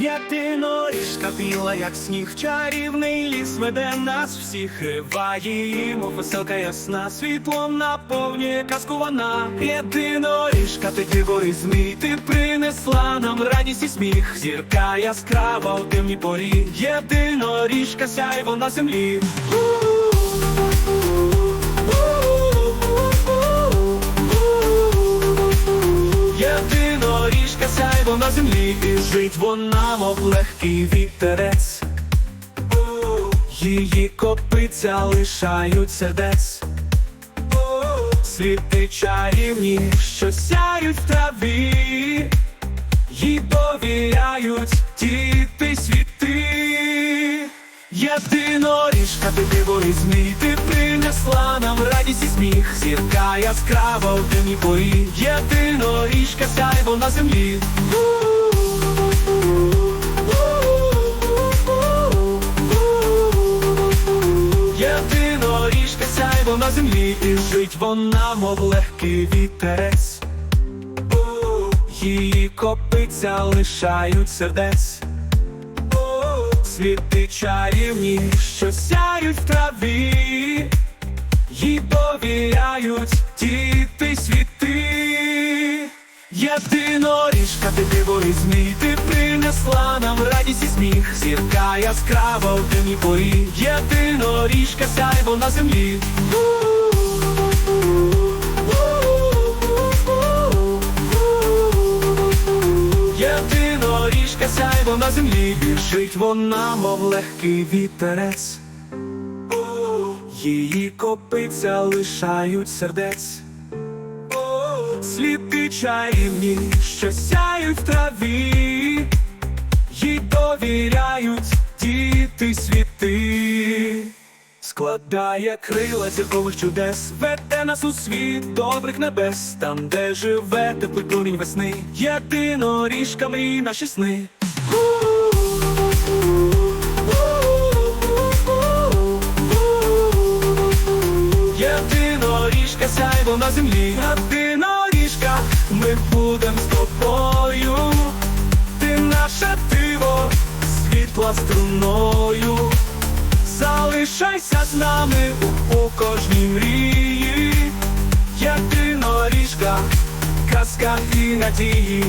Єдиноріжка біла, як сніг, чарівний ліс веде нас всіх, риває її, мов веселка ясна, світлом наповнює казку вона. Єдиноріжка, ти диво і змій, ти принесла нам радість і сміх, зірка яскрава у темній порі, єдиноріжка сяйво на землі. На землі, і жить вона, мов легкий вітерець. Її копиця лишають сердець. Світи чарівні, що сяють в траві, їй довіряють діти світи. Єдиноріжка, ти диво і змій, ти принесла сміх, зірка яскрава в темній порі, єдиноріжка сяйво на землі. Єдиноріжка сяйво на землі, і жить вона, мов легкий вітерець. Її копиця лишають сердець. Світи чарівні, що сяють в траві, Єдиноріжка, ти диво і ти принесла нам радість і сміх, зірка яскрава в темній порі, єдиноріжка сяйво на землі. Єдиноріжка сяйво на землі, Біжить вона, мов легкий вітерець. Її копиця лишають сердець. Сліди чарівні, що сяють в траві, їй довіряють діти світи. Складає крила зіркових чудес, веде нас у світ добрих небес, там, де живе теплий промінь весни, єдиноріжка мрій наші сни. Єдиноріжка сяйво на землі, світла струною. Залишайся з нами у, у кожній мрії, як ти єдиноріжка, казка і надії.